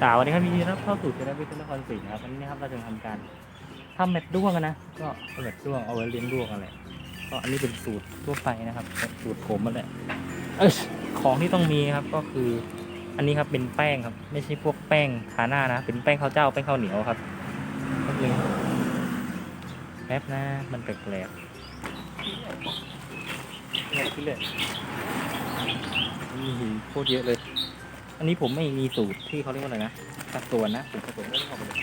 สวัสดีครับยินดีต้อนรับเข้าสู่เจริญวิทยานครศรีนะครับวันนี้นะครับเราจะทำการทำเม็ดด้วงกันนะ ก็เอาเม็ดด้วงเอาไว้เลี้ยงด้วงอะไรก็อันนี้เป็นสูตรทั่วไปนะครับสูตรผมมันแหละเอยของที่ต้องมีครับก็คือ อันนี้ครับเป็นแป้งครับ ไม่ใช่พวกแป้งทาหน้านะ เป็นแป้งข้าวเจ้าแป้งข้าวเหนียวครับแป๊บนึงแป๊บนะมันแปลกๆเนี่ยที่เลยนี่โคตรเยอะเลย อันนี้ผมไม่มีสูตรที่เขาเรียกว่าอะไรนะสัดส่วนนะผมสัดส่วนไม่ได้ออกมาเลย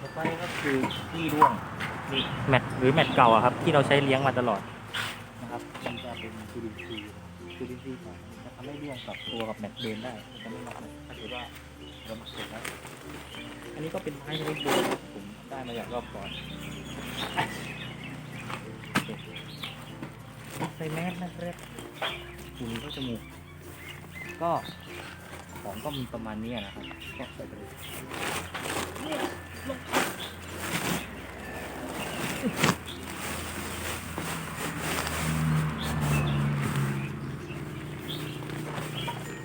ต่อไปก็คือที่ร่วงนี่แมทหรือแมทเก่าอะครับ ที่เราใช้เลี้ยงมาตลอดนะครับมันจะเป็นจูดินซีจูดินซีของจะทำให้ร่วงกับตัวกับแมทเดินได้มันจะไม่หนักเลยถ้าเกิดว่าเราหมักเสร็จแล้วอันนี้ก็เป็นไม้ชนิดเดิมครับผมได้มาจากรอบก่อนใส่แมสนะครับ คุณก็จมูก ก็ของก็มีประมาณนี้นะครับ ก็ใส่ไปเลย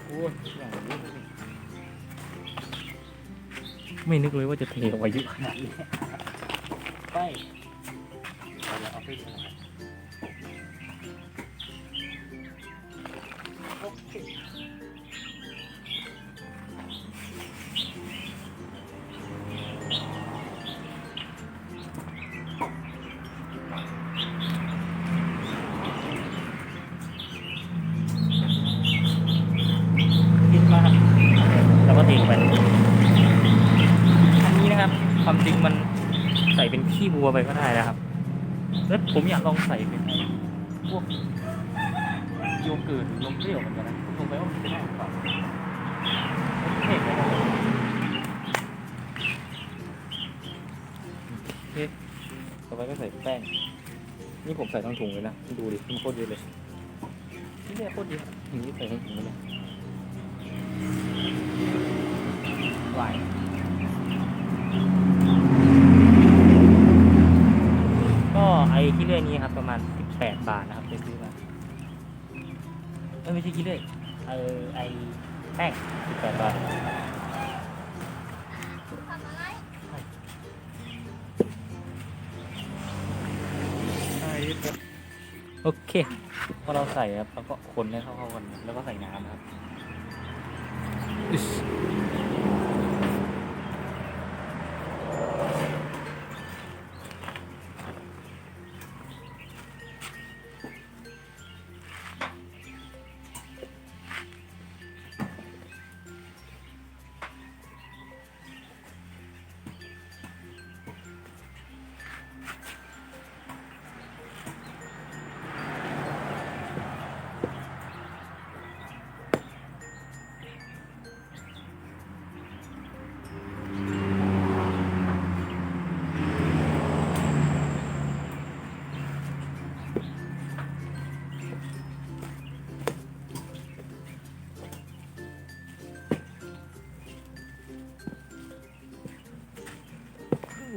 โอ้ยอย่างนี้เลยไม่นึกเลยว่าจะเทออกมาเยอะขนาดนี้ไปเอาละเอาไปเลย งไปอันนี้นะครับ ความจริงมันใส่เป็นขี้วัวไปก็ได้นะครับ แล้วผมอยากลองใส่เป็นพวกโยเกิร์ตหรือนมเปรี้ยวเหมือนกันนะผมไปว่ามันจะได้หรือเปล่าเท่ไหมโอเคต่อไปก็ใส่แป้ง นี่ผมใส่ทั้งถุงเลยนะ ดูดิมันโคตรเยอะเลยนี่เนี่ยโคตรเยอะอย่างนี้ใส่ทั้งถุงเลย ไหวก็ไอ้ขี้เลื่อยนี้ครับประมาณ 18 บาทนะครับไปซื้อมาเอ้ยไม่ใช่ขี้เลื่อยเออไอ้แป้ง18 บาทโอเค พอเราใส่ครับเราก็คนให้เข้าๆกัน แล้วก็ใส่น้ำครับ ก็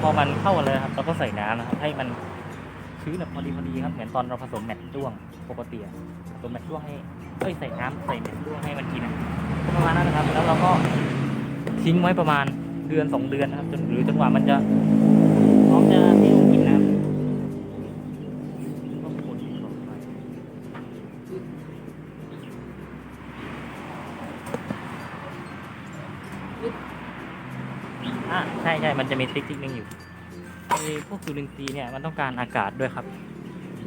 พอมันเข้ากันเลยครับ เราก็ใส่น้ำนะครับ ให้มัน ชื้นแบบพอดีพอดีครับ เหมือนตอนเราผสมแมทด้วงปกติผสมแมทด้วงให้เอ้ยใส่น้ำใส่แมทด้วงให้มันกินอะประมาณนั้นนะครับ แล้วเราก็ทิ้งไว้ประมาณเดือนสองเดือนนะครับ จนหรือจนกว่ามันจะพร้อมจะให้ลูกกินนะครับก็คนต่อไปอะใช่ใช่มันจะมีทริคทริคนึงอยู่ ไอพวกจุลินทรีย์เนี่ยมันต้องการอากาศด้วยครับ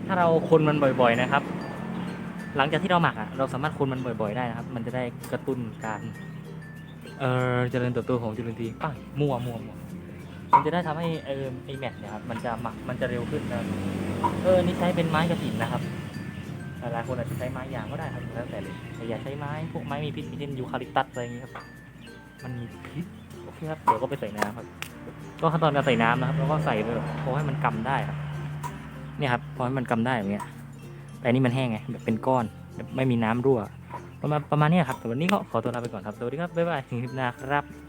ถ้าเราคนมันบ่อย ๆนะครับ หลังจากที่เราหมักอะเราสามารถคนมันบ่อย ๆ ได้นะครับ มันจะได้กระตุ้นการเอ่อเจริญเติบโตของจุลินทรีย์ป้ามั่วมั่วมั่วมันจะได้ทำให้เออไอแมทเนี่ยครับมันจะหมักมันจะเร็วขึ้นนะเออนี่ใช้เป็นไม้กระถิ่นนะครับหลายคนอาจจะใช้ไม้ยางก็ได้ครับแล้วแต่เลยแต่อย่าใช้ไม้พวกไม้มีพิษมีเช่นยูคาลิปตัสอะไรอย่างนี้ครับ มันมีพิษโอเคครับเดี๋ยวก็ไปใส่น้ำครับ ก็ขั้นตอนการใส่น้ำนะครับ แล้วก็ใส่ไปแบบพอให้มันกำได้ครับเนี่ยครับพอให้มันกำได้อย่างเงี้ยแต่อันนี่มันแห้งไงแบบเป็นก้อนแบบไม่มีน้ำรั่ว ประมาณประมาณนี้ครับแต่วันนี้ก็ขอตัวลาไปก่อนครับ สวัสดีครับ บ๊ายบายถึงคลิปหน้าครับ